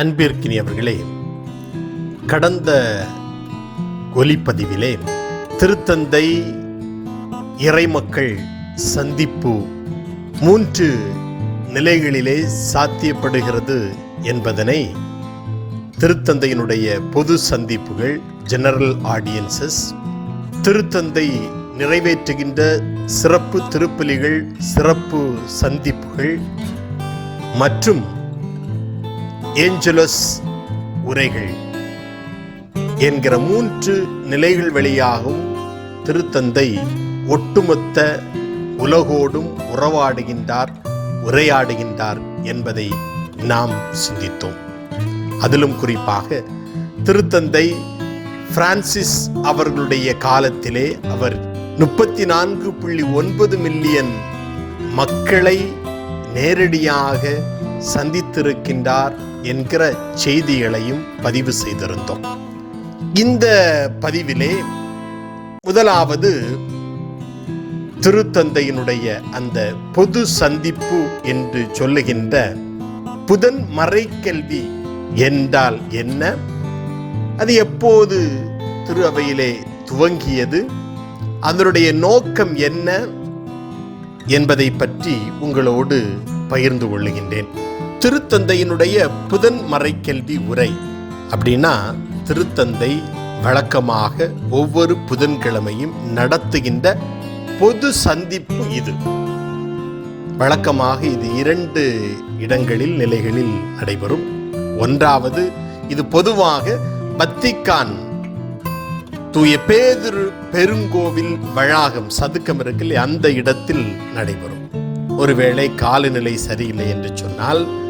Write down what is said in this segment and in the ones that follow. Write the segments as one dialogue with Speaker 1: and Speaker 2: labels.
Speaker 1: அன்பிற்கினியவர்களே கடந்த ஒலிப்பதிவிலே திருத்தந்தை இறைமக்கள் சந்திப்பு மூன்று நிலைகளிலே சாத்தியப்படுகிறது என்பதனை திருத்தந்தையினுடைய பொது சந்திப்புகள் ஜெனரல் ஆடியன்சஸ் திருத்தந்தை நிறைவேற்றுகின்ற சிறப்பு திருப்பலிகள் சிறப்பு சந்திப்புகள் மற்றும் ஏஞ்சலஸ் உரைகள் என்கிற மூன்று நிலைகள் வழியாகவும் திருத்தந்தை ஒட்டுமொத்த உலகோடும் உறவாடுகின்றார் உரையாடுகின்றார் என்பதை நாம் சிந்தித்தோம். அதிலும் குறிப்பாக திருத்தந்தை பிரான்சிஸ் அவர்களுடைய காலத்திலே அவர் முப்பத்தி நான்கு புள்ளி ஒன்பது மில்லியன் மக்களை நேரடியாக சந்தித்திருக்கின்றார். என்கிற செய்திகளையும் பதிவு செய்திருந்தோம். இந்த பதிவிலே முதலாவது திருத்தந்தையினுடைய அந்த பொது சந்திப்பு என்று சொல்லுகின்ற புதன் மறைக்கல்வி என்றால் என்ன? அது எப்போது திரு அவையிலே துவங்கியது? அதனுடைய நோக்கம் என்ன? என்பதை பற்றி உங்களோடு பகிர்ந்து கொள்ளுகின்றேன். திருத்தந்தையினுடைய புதன் மறைக்கல்வி உரை. அப்படின்னா திருத்தந்தை வழக்கமாக ஒவ்வொரு புதன்கிழமையும் நடத்துகின்ற பொது சந்திப்பு இது. வழக்கமாக இது இரண்டு இடங்களில் நிலைகளில் நடைபெறும். ஒன்றாவது இது பொதுவாக பத்திக்கான் தூய பேதிரு பெருங்கோவில் வளாகம் சதுக்கம் இருக்குல்ல அந்த இடத்தில் நடைபெறும். ஒருவேளை காலநிலை சரியில்லை என்று சொன்னால்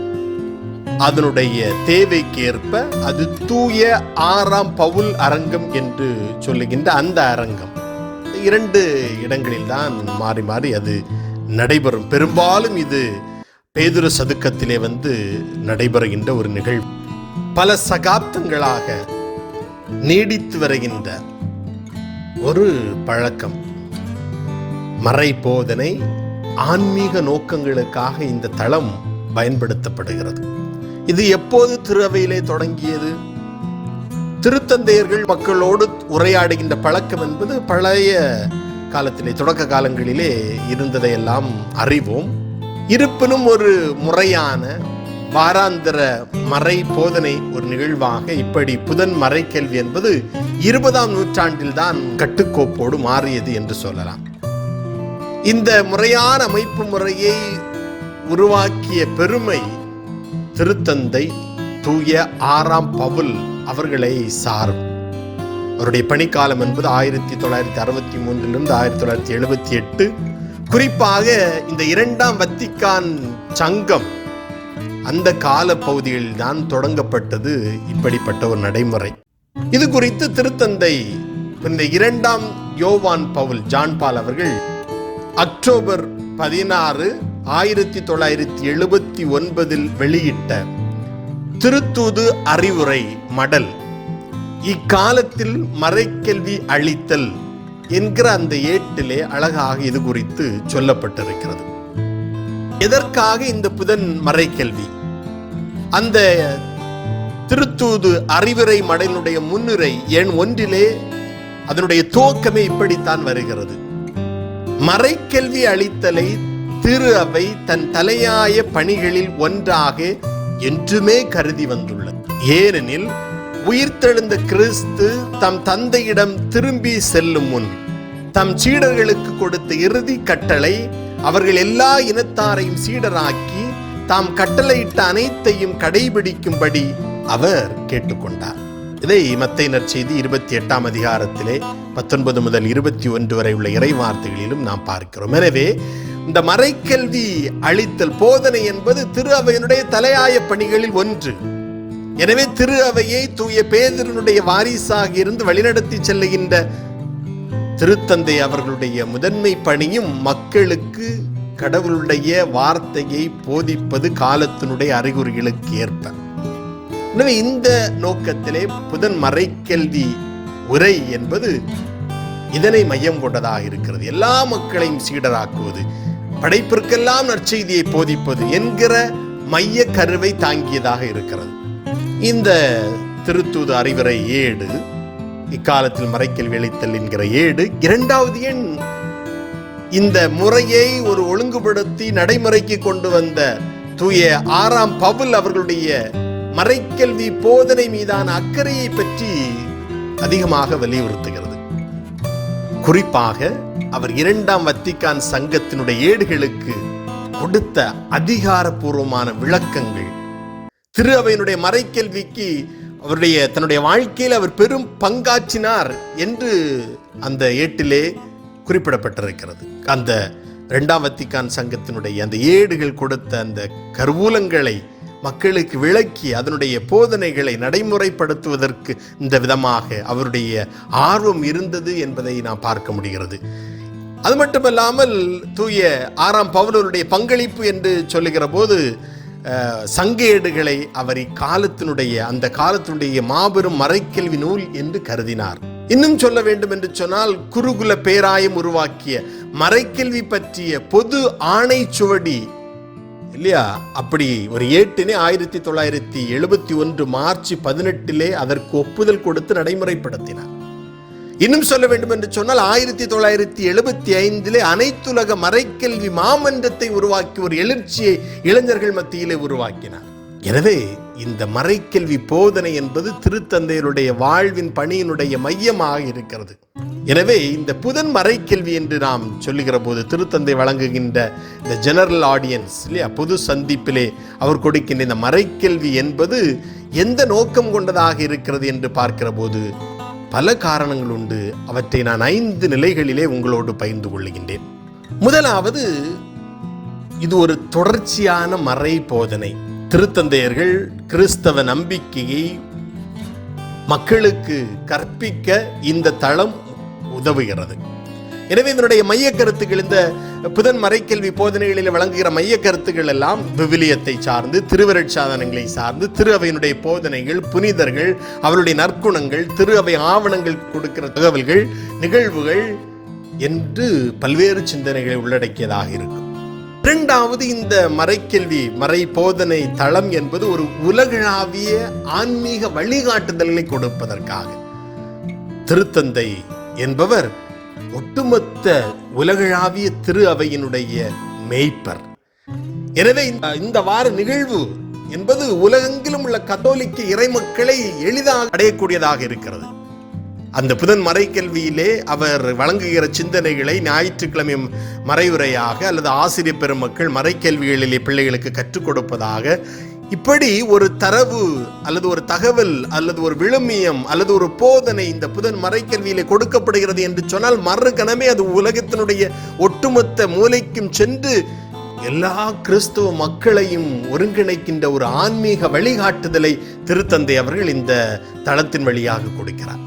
Speaker 1: அதனுடைய தேவைக்கேற்ப அது தூய ஆறாம் பவுல் அரங்கம் என்று சொல்லுகின்ற அந்த அரங்கம். இரண்டு இடங்களில் தான் மாறி மாறி அது நடைபெறும். பெரும்பாலும் இது பேதுரு சதுக்கத்திலே வந்து நடைபெறுகின்ற ஒரு நிகழ்வு. பல சகாப்தங்களாக நீடித்து வருகின்ற ஒரு பழக்கம். மறை போதனை ஆன்மீக நோக்கங்களுக்காக இந்த தளம் பயன்படுத்தப்படுகிறது. இது எப்போது திருவையிலே தொடங்கியது? திருத்தந்தையர்கள் மக்களோடு உரையாடுகின்ற பழக்கம் என்பது பழைய காலத்திலே தொடக்க காலங்களிலே இருந்ததையெல்லாம் அறிவோம். இருப்பினும் ஒரு முறையான வாராந்திர மறை போதனை ஒரு நிகழ்வாக இப்படி புதன் மறைக்கல்வி என்பது இருபதாம் நூற்றாண்டில் தான் கட்டுக்கோப்போடு மாறியது என்று சொல்லலாம். இந்த முறையான அமைப்பு முறையை உருவாக்கிய பெருமை திருத்தந்தை தூய ஆறாம் பவுல் அவர்களை சாரும் அவருடைய பணிக்காலம் என்பது ஆயிரத்தி தொள்ளாயிரத்தி அறுபத்தி மூன்றிலிருந்து ஆயிரத்தி தொள்ளாயிரத்தி எழுபத்தி எட்டு. குறிப்பாக இந்த இரண்டாம் வத்திக்கான் சங்கம் அந்த கால பகுதியில் தான் தொடங்கப்பட்டது. இப்படிப்பட்ட ஒரு நடைமுறை. இது குறித்து திருத்தந்தை இந்த இரண்டாம் யோவான் பவுல் ஜான்பால் அவர்கள் அக்டோபர் பதினாறு ஆயிரத்தி தொள்ளாயிரத்தி எழுபத்தி ஒன்பதில் வெளியிட்ட திருத்தூது அறிவுரை மடல் இக்காலத்தில் மறைக்கல்வி அளித்தல் என்கிற அந்த ஏட்டிலே அழகாக இது குறித்து சொல்லப்பட்டிருக்கிறது. எதற்காக இந்த புதன் மறைக்கல்வி? அந்த திருத்தூது அறிவுரை மடலினுடைய முன்னுரை எண் ஒன்றிலே அதனுடைய துவக்கமே இப்படித்தான் வருகிறது. மறைக்கல்வி அளித்தலை திரு அவை தன் தலையாய பணிகளில் ஒன்றாக என்றுமே கருதி வந்துள்ளது. ஏனெனில் உயிர்த்தெழுந்த கிறிஸ்து தம் தந்தையிடம் திரும்பி செல்லும் முன் தம் சீடர்களுக்கு கொடுத்த இறுதி கட்டளை அவர்கள் எல்லா இனத்தாரையும் சீடராக்கி தாம் கட்டளையிட்ட அனைத்தையும் கடைபிடிக்கும்படி அவர் கேட்டுக்கொண்டார். இதை மத்தை நற்செய்தி இருபத்தி எட்டாம் அதிகாரத்திலே பத்தொன்பது முதல் இருபத்தி ஒன்று வரை உள்ள இறை வார்த்தைகளிலும் நாம் பார்க்கிறோம். எனவே இந்த மறைக்கல்வி அளித்தல் போதனை என்பது திரு அவையினுடைய தலையாய பணிகளில் ஒன்று. எனவே திரு அவையை தூய பேதனுடைய வாரிசாக இருந்து வழிநடத்தி செல்லுகின்ற திருத்தந்தை அவர்களுடைய முதன்மை பணியும் மக்களுக்கு கடவுளுடைய வார்த்தையை போதிப்பது காலத்தினுடைய அறிகுறிகளுக்கு ஏற்ப. எனவே இந்த நோக்கத்திலே புதன் மறைக்கல்வி உரை என்பது இதனை மையம் கொண்டதாக இருக்கிறது. எல்லா மக்களையும் சீடராக்குவது. படைப்பிற்கெல்லாம் நற்செய்தியை போதிப்பது என்கிற மைய கருவை தாங்கியதாக இருக்கிறது. இந்த திருத்தூது அறிவுரை ஏடு இக்காலத்தில் மறைக்கல் வெளித்தல் என்கிற ஏடு இரண்டாவது எண். இந்த முறையை ஒரு ஒழுங்குபடுத்தி நடைமுறைக்கு கொண்டு வந்த தூய ஆறாம் பவுல் அவர்களுடைய மறைக்கல்வி போதனை மீதான அக்கறையை பற்றி அதிகமாக வலியுறுத்துகிறது. குறிப்பாக அவர் இரண்டாம் வத்திக்கான் சங்கத்தினுடைய ஏடுகளுக்கு கொடுத்த அதிகாரப்பூர்வமான விளக்கங்கள். திரு அவையினுடைய மறைக்கல்விக்கு அவருடைய தன்னுடைய வாழ்க்கையில் அவர் பெரும் பங்காற்றினார் என்று அந்த ஏட்டிலே குறிப்பிடப்பட்டிருக்கிறது. அந்த ரெண்டாம் வத்திக்கான் சங்கத்தினுடைய அந்த ஏடுகள் கொடுத்த அந்த கருவூலங்களை மக்களுக்கு விளக்கி அதனுடைய போதனைகளை நடைமுறைப்படுத்துவதற்கு இந்த விதமாக அவருடைய ஆர்வம் இருந்தது என்பதை நாம் பார்க்க முடிகிறது. அது மட்டுமல்லாமல் தூய ஆறாம் பவுலருடைய பங்களிப்பு என்று சொல்லுகிற போது சங்கேடுகளை அவர் இக்காலத்தினுடைய அந்த காலத்தினுடைய மாபெரும் மறைக்கல்வி நூல் என்று கருதினார். இன்னும் சொல்ல வேண்டும் என்று சொன்னால் குருகுல பேராயம் உருவாக்கிய மறைக்கல்வி பற்றிய பொது ஆணை சுவடி இல்லையா? அப்படி ஒரு ஏட்டினை ஆயிரத்தி தொள்ளாயிரத்தி எழுபத்தி ஒன்று மார்ச் பதினெட்டிலே அதற்கு ஒப்புதல் கொடுத்து நடைமுறைப்படுத்தினார். இன்னும் சொல்ல வேண்டும் என்று சொன்னால் ஆயிரத்தி தொள்ளாயிரத்தி எழுபத்தி ஐந்திலே அனைத்துலக மறைக்கல்வி மாமன்றத்தை உருவாக்கி ஒரு எழுச்சியை இளைஞர்கள் மத்தியிலே உருவாக்கினார். எனவே இந்த மறைக்கல்வி போதனை என்பது திருத்தந்தையருடைய வாழ்வின் பணியினுடைய மையமாக இருக்கிறது. எனவே இந்த புதன் மறைக்கல்வி என்று நாம் சொல்லுகிற போது திருத்தந்தை வழங்குகின்ற இந்த ஜெனரல் ஆடியன்ஸ் இல்லையா பொது சந்திப்பிலே அவர் கொடுக்கின்ற இந்த மறைக்கல்வி என்பது எந்த நோக்கம் கொண்டதாக இருக்கிறது என்று பார்க்கிற போது பல காரணங்கள் உண்டு. அவற்றை நான் ஐந்து நிலைகளிலே உங்களோடு பகிர்ந்து கொள்ளுகின்றேன் முதலாவது இது ஒரு தொடர்ச்சியான மறை போதனை. திருத்தந்தையர்கள் கிறிஸ்தவ நம்பிக்கையை மக்களுக்கு கற்பிக்க இந்த தளம் உதவுகிறது. எனவே இதனுடைய மைய கருத்துக்கள் இந்த புதன் மறைக்கல்வி போதனைகளில் வழங்குகிற மைய கருத்துக்கள் எல்லாம் விவிலியத்தை சார்ந்து திருவருட்சாதனங்களை சார்ந்து திரு அவையினுடைய போதனைகள் புனிதர்கள் அவருடைய நற்குணங்கள் திரு அவை ஆவணங்கள் கொடுக்கிற தகவல்கள் நிகழ்வுகள் என்று பல்வேறு சிந்தனைகளை உள்ளடக்கியதாக இருக்கும். இரண்டாவது இந்த மறைக்கல்வி மறை போதனை தளம் என்பது ஒரு உலகளாவிய ஆன்மீக வழிகாட்டுதல்களை கொடுப்பதற்காக. திருத்தந்தை என்பவர் ஒட்டுமொத்த உலகளாவிய திரு அவையினுடைய மெய்ப்பர். எனவே இந்த- இந்த வார நிகழ்வு என்பது உலகெங்கிலும் உள்ள கத்தோலிக்க இறைமக்களை எளிதாக அடையக்கூடியதாக இருக்கிறது. அந்த புதன் மறைக்கல்வியிலே அவர் வழங்குகிற சிந்தனைகளை ஞாயிற்றுக்கிழமை மறைவுரையாக அல்லது ஆசிரியர் பெருமக்கள் மறைக்கல்விகளிலே பிள்ளைகளுக்கு கற்றுக் கொடுப்பதாக. இப்படி ஒரு தரவு அல்லது ஒரு தகவல் அல்லது ஒரு விழுமியம் அல்லது ஒரு போதனை இந்த புதன் மறைக்கல்வியிலே கொடுக்கப்படுகிறது என்று சொன்னால் மறுகணமே அது உலகத்தினுடைய ஒட்டுமொத்த மூலைக்கும் சென்று எல்லா கிறிஸ்துவ மக்களையும் ஒருங்கிணைக்கின்ற ஒரு ஆன்மீக வழிகாட்டுதலை திருத்தந்தை அவர்கள் இந்த தளத்தின் வழியாக கொடுக்கிறார்.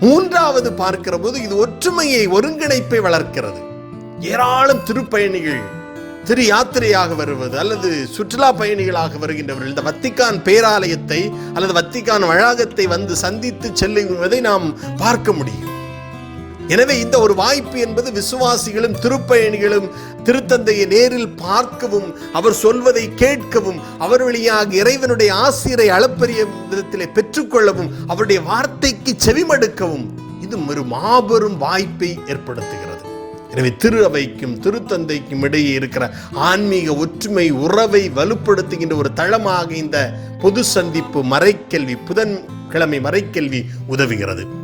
Speaker 1: மூன்றாவது பார்க்கிற போது இது ஒற்றுமையை ஒருங்கிணைப்பை வளர்க்கிறது. ஏராளம் திருப்பயணிகள் திரு யாத்திரையாக வருவது அல்லது சுற்றுலா பயணிகளாக வருகின்றவர்கள் இந்த வத்திக்கான் பேராலயத்தை அல்லது வத்திக்கான் வளாகத்தை வந்து சந்தித்து செல்லுவதை நாம் பார்க்க முடியும். எனவே இந்த ஒரு வாய்ப்பு என்பது விசுவாசிகளும் திருப்பயணிகளும் திருத்தந்தையை நேரில் பார்க்கவும் அவர் சொல்வதை கேட்கவும் அவர் வழியாக இறைவனுடைய ஆசிரியரை அளப்பரிய விதத்திலே பெற்றுக்கொள்ளவும் அவருடைய வார்த்தைக்கு செவிமடுக்கவும் இது ஒரு மாபெரும் வாய்ப்பை ஏற்படுத்துகிறது. எனவே திரு அவைக்கும் திருத்தந்தைக்கும் இடையே இருக்கிற ஆன்மீக ஒற்றுமை உறவை வலுப்படுத்துகின்ற ஒரு தளமாக இந்த பொது சந்திப்பு மறைக்கல்வி புதன்கிழமை மறைக்கல்வி உதவுகிறது.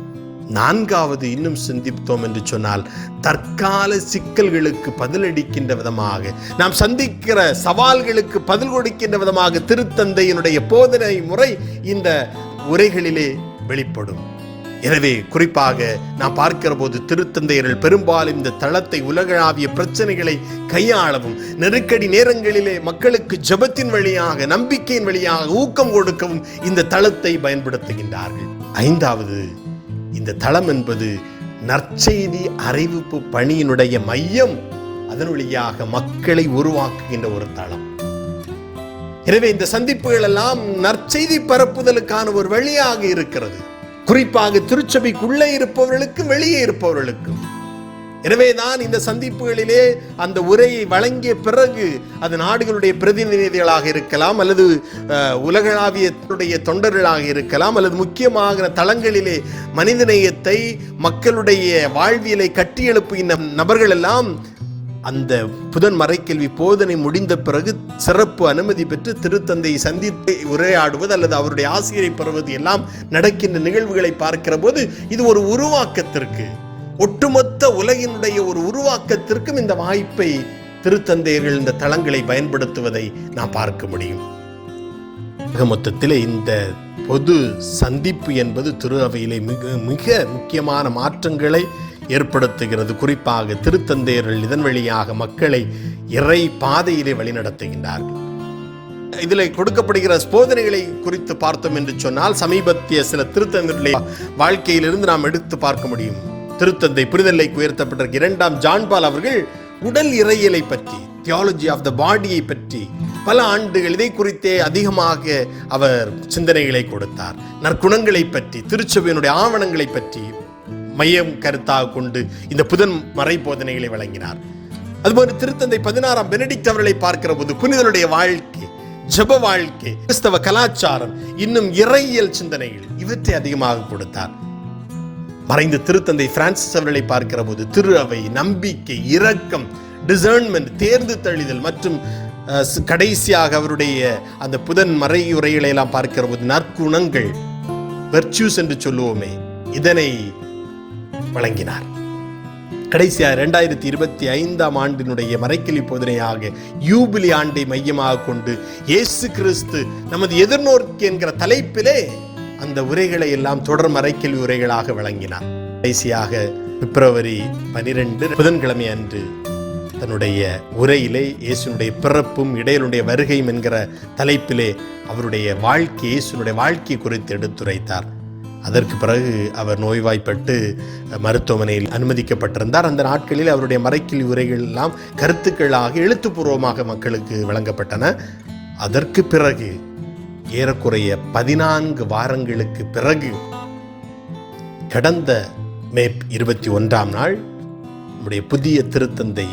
Speaker 1: நான்காவது இன்னும் சிந்தித்தோம் என்று சொன்னால் தற்கால சிக்கல்களுக்கு பதிலளிக்கின்ற விதமாக நாம் சந்திக்கிற சவால்களுக்கு பதில் கொடுக்கின்ற விதமாக திருத்தந்தையினுடைய போதனை முறை இந்த உரைகளிலே வெளிப்படும். எனவே குறிப்பாக நாம் பார்க்கிற போது திருத்தந்தையர்கள் பெரும்பாலும் இந்த தளத்தை உலகளாவிய பிரச்சனைகளை கையாளவும் நெருக்கடி நேரங்களிலே மக்களுக்கு ஜெபத்தின் வழியாக நம்பிக்கையின் வழியாக ஊக்கம் கொடுக்கவும் இந்த தளத்தை பயன்படுத்துகின்றார்கள். ஐந்தாவது இந்த தளம் என்பது நற்செய்தி அறிவிப்பு பணியினுடைய மையம். அதன் வழியாக மக்களை உருவாக்குகின்ற ஒரு தளம். எனவே இந்த சந்திப்புகள் எல்லாம் நற்செய்தி பரப்புதலுக்கான ஒரு வழியாக இருக்கிறது. குறிப்பாக திருச்சபைக்குள்ளே இருப்பவர்களுக்கும் வெளியே இருப்பவர்களுக்கும். எனவே தான் இந்த சந்திப்புகளிலே அந்த உரையை வழங்கிய பிறகு அது நாடுகளுடைய பிரதிநிதிகளாக இருக்கலாம் அல்லது உலகளாவிய தொண்டர்களாக இருக்கலாம் அல்லது முக்கியமாக தளங்களிலே மனிதநேயத்தை மக்களுடைய வாழ்வியலை கட்டியெழுப்புகின்ற நபர்கள் எல்லாம் அந்த புதன் மறைக்கல்வி போதனை முடிந்த பிறகு சிறப்பு அனுமதி பெற்று திருத்தந்தையை சந்தித்து உரையாடுவது அல்லது அவருடைய ஆசிரியரை பெறுவது எல்லாம் நடக்கின்ற நிகழ்வுகளை பார்க்கிற போது இது ஒரு உருவாக்கத்திற்கு. ஒட்டுமொத்த உலகினுடைய ஒரு உருவாக்கத்திற்கும் இந்த வாய்ப்பை திருத்தந்தையர்கள் இந்த தளங்களை பயன்படுத்துவதை நாம் பார்க்க முடியும். மொத்தத்தில் இந்த பொது சந்திப்பு என்பது திரு அவையிலே மிக மிக முக்கியமான மாற்றங்களை ஏற்படுத்துகிறது. குறிப்பாக திருத்தந்தையர்கள் இதன் வழியாக மக்களை இறை பாதையிலே வழிநடத்துகின்றார்கள். இதில் கொடுக்கப்படுகிற போதனைகளை குறித்து பார்த்தோம் என்று சொன்னால் சமீபத்திய சில திருத்தந்தைகளுடைய வாழ்க்கையிலிருந்து நாம் எடுத்து பார்க்க முடியும். திருத்தந்தை புரிதலைக்கு உயர்த்தப்பட்டிருக்க இரண்டாம் ஜான்பால் அவர்கள் உடல் இறையலை பற்றி தியாலஜி ஆஃப் த பாடியை பற்றி பல ஆண்டுகள் இதை குறித்தே அதிகமாக அவர் சிந்தனைகளை கொடுத்தார். நற்குணங்களை பற்றி திருச்சபையினுடைய ஆவணங்களை பற்றி மையம் கருத்தாக கொண்டு இந்த புதன் மறை போதனைகளை வழங்கினார். அதுபோன்று திருத்தந்தை பதினாறாம் பெனடிக்ட் அவர்களை பார்க்கிற போது புனிதனுடைய வாழ்க்கை ஜெப வாழ்க்கை கிறிஸ்தவ கலாச்சாரம் இன்னும் இறையியல் சிந்தனைகள் இவற்றை அதிகமாக கொடுத்தார். மறைந்த திருத்தந்தை பிரான்சிஸ் அவர்களை பார்க்கிற போது திரு அவை நம்பிக்கை இரக்கம் டிசர்ன்மெண்ட் தேர்ந்து தழிதல் மற்றும் கடைசியாக அவருடைய அந்த புதன் மறையுரைகளை எல்லாம் பார்க்கிற போது நற்குணங்கள் வெர்ச்சியூஸ் என்று சொல்லுவோமே இதனை வழங்கினார். கடைசியாக இரண்டாயிரத்தி இருபத்தி ஐந்தாம் ஆண்டினுடைய மறைக்கிளி போதனையாக யூபிலி ஆண்டை மையமாக கொண்டு இயேசு கிறிஸ்து நமது எதிர்நோக்கி என்கிற தலைப்பிலே அந்த உரைகளை எல்லாம் தொடர் மறைக்கல்வி உரைகளாக வழங்கினார். கடைசியாக பிப்ரவரி பனிரெண்டு புதன்கிழமை அன்று தன்னுடைய உரையிலே இயேசுனுடைய பிறப்பும் இடையனுடைய வருகையும் என்கிற தலைப்பிலே அவருடைய வாழ்க்கை இயேசுனுடைய வாழ்க்கை குறித்து எடுத்துரைத்தார். அதற்கு பிறகு அவர் நோய்வாய்ப்பட்டு மருத்துவமனையில் அனுமதிக்கப்பட்டிருந்தார். அந்த நாட்களில் அவருடைய மறைக்கில் உரைகள் எல்லாம் கருத்துக்களாக எழுத்துப்பூர்வமாக மக்களுக்கு வழங்கப்பட்டன. அதற்கு பிறகு ஏறக்குறைய பதினான்கு வாரங்களுக்கு பிறகு கடந்த மே இருபத்தி ஒன்றாம் நாள் நம்முடைய புதிய திருத்தந்தை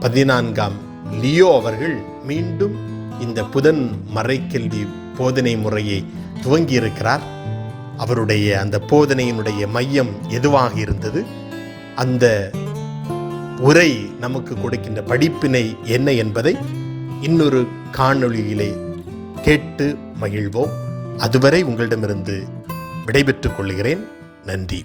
Speaker 1: பதினான்காம் லியோ அவர்கள் மீண்டும் இந்த புதன் மறைக்கல்வி போதனை முறையை துவங்கியிருக்கிறார் அவருடைய அந்த போதனையினுடைய மையம் எதுவாக இருந்தது? அந்த உரை நமக்கு கொடுக்கின்ற படிப்பினை என்ன என்பதை இன்னொரு காணொளியிலே கேட்டு மகிழ்வோம். அதுவரை உங்களிடமிருந்து விடைபெற்றுக் கொள்கிறேன். நன்றி.